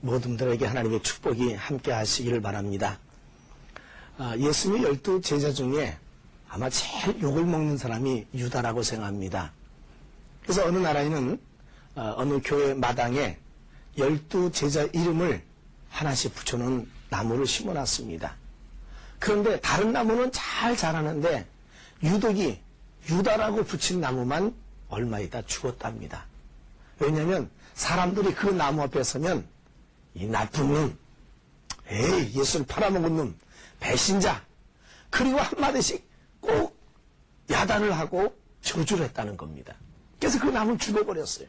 모든 분들에게 하나님의 축복이 함께 하시기를 바랍니다. 아, 예수님의 열두 제자 중에 아마 제일 욕을 먹는 사람이 유다라고 생각합니다. 그래서 어느 나라에는 어, 어느 교회 마당에 열두 제자 이름을 하나씩 붙여놓은 나무를 심어놨습니다. 그런데 다른 나무는 잘 자라는데 유독이 유다라고 붙인 나무만 얼마 있다 죽었답니다. 왜냐하면 사람들이 그 나무 앞에 서면 이 나쁜 놈, 에이 예수를 팔아먹은 놈, 배신자 그리고 한마디씩 꼭 야단을 하고 저주를 했다는 겁니다. 그래서 그 나무는 죽어버렸어요.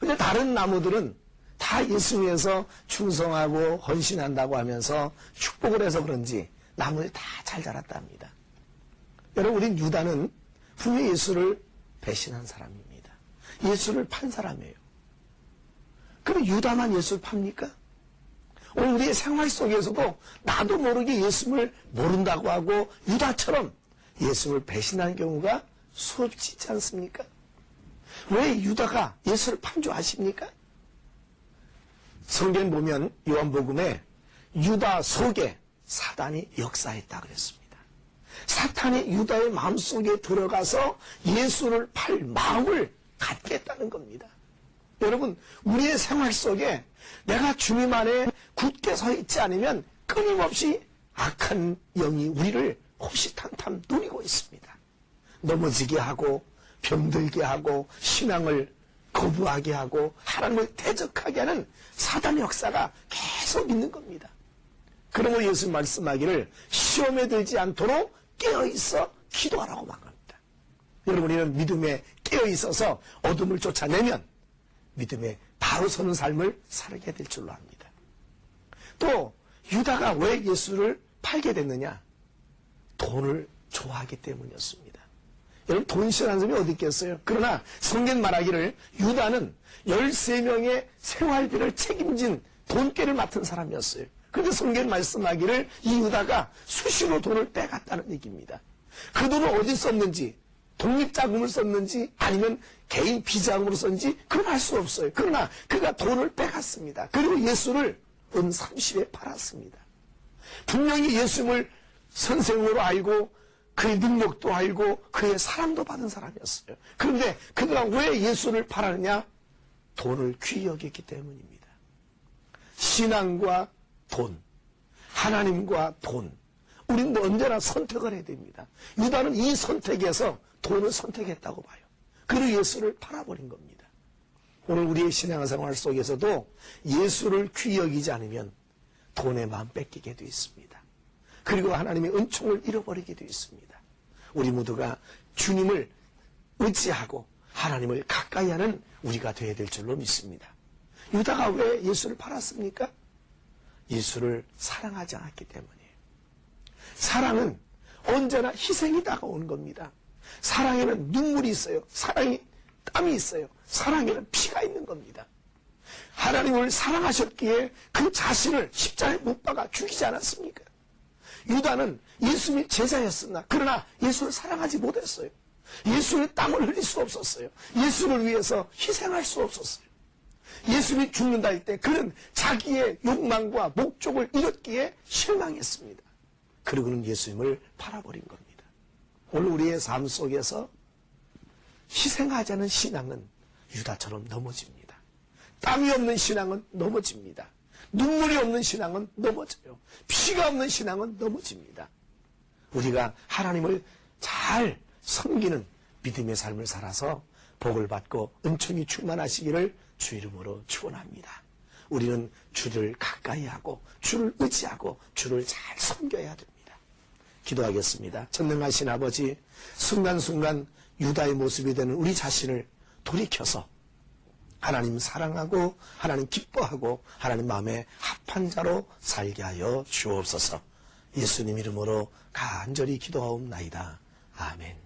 근데 다른 나무들은 다 예수님에서 충성하고 헌신한다고 하면서 축복을 해서 그런지 나무들이 다 잘 자랐답니다. 여러분, 우린 유다는 분명히 예수를 배신한 사람입니다. 예수를 판 사람이에요. 그럼 유다만 예수를 팝니까? 오늘 우리의 생활 속에서도 나도 모르게 예수를 모른다고 하고 유다처럼 예수를 배신하는 경우가 수없지 있지 않습니까? 왜 유다가 예수를 판줄 아십니까? 성경 보면 요한복음에 유다 속에 사단이 역사했다 그랬습니다. 사탄이 유다의 마음속에 들어가서 예수를 팔 마음을 갖게 했다는 겁니다. 여러분, 우리의 생활 속에 내가 주님 안에 굳게 서 있지 않으면 끊임없이 악한 영이 우리를 호시탐탐 누리고 있습니다. 넘어지게 하고 병들게 하고 신앙을 거부하게 하고 하나님을 대적하게 하는 사단의 역사가 계속 있는 겁니다. 그러므로 예수 말씀하기를 시험에 들지 않도록 깨어있어 기도하라고 말합니다. 여러분 우리는 믿음에 깨어있어서 어둠을 쫓아내면 믿음에 바로 서는 삶을 살게 될 줄로 압니다. 또 유다가 왜 예수를 팔게 됐느냐? 돈을 좋아하기 때문이었습니다. 여러분 돈 싫어하는 사람이 어디 있겠어요? 그러나 성경 말하기를 유다는 13명의 생활비를 책임진 돈깨를 맡은 사람이었어요. 그런데 성경 말씀하기를 이 유다가 수시로 돈을 빼갔다는 얘기입니다. 그 돈을 어디 썼는지 독립자금을 썼는지 아니면 개인 비자금으로 썼는지 그건 알 수 없어요. 그러나 그가 돈을 빼갔습니다. 그리고 예수를 은 30에 팔았습니다. 분명히 예수님을 선생으로 알고 그의 능력도 알고 그의 사랑도 받은 사람이었어요. 그런데 그가 왜 예수를 팔았느냐? 돈을 귀히 여겼기 때문입니다. 신앙과 돈, 하나님과 돈, 우리는 언제나 선택을 해야 됩니다. 유다는 이 선택에서 돈을 선택했다고 봐요. 그리고 예수를 팔아버린 겁니다. 오늘 우리의 신앙생활 속에서도 예수를 귀히 여기지 않으면 돈의 마음 뺏기게 되어 있습니다. 그리고 하나님의 은총을 잃어버리게 되어 있습니다. 우리 모두가 주님을 의지하고 하나님을 가까이 하는 우리가 되어야 될 줄로 믿습니다. 유다가 왜 예수를 팔았습니까? 예수를 사랑하지 않았기 때문이에요. 사랑은 언제나 희생이 다가오는 겁니다. 사랑에는 눈물이 있어요. 사랑이 땀이 있어요. 사랑에는 피가 있는 겁니다. 하나님을 사랑하셨기에 그 자신을 십자가에 못 박아 죽이지 않았습니까? 유다는 예수님의 제자였으나 그러나 예수를 사랑하지 못했어요. 예수의 땀을 흘릴 수 없었어요. 예수를 위해서 희생할 수 없었어요. 예수님이 죽는다 할 때 그는 자기의 욕망과 목적을 잃었기에 실망했습니다. 그리고 그는 예수님을 팔아버린 겁니다. 오늘 우리의 삶 속에서 희생하자는 신앙은 유다처럼 넘어집니다. 땀이 없는 신앙은 넘어집니다. 눈물이 없는 신앙은 넘어져요. 피가 없는 신앙은 넘어집니다. 우리가 하나님을 잘 섬기는 믿음의 삶을 살아서 복을 받고 은총이 충만하시기를 주 이름으로 축원합니다. 우리는 주를 가까이 하고 주를 의지하고 주를 잘 섬겨야 됩니다. 기도하겠습니다. 전능하신 아버지 순간순간 유다의 모습이 되는 우리 자신을 돌이켜서 하나님 사랑하고 하나님 기뻐하고 하나님 마음에 합한 자로 살게 하여 주옵소서. 예수님 이름으로 간절히 기도하옵나이다. 아멘.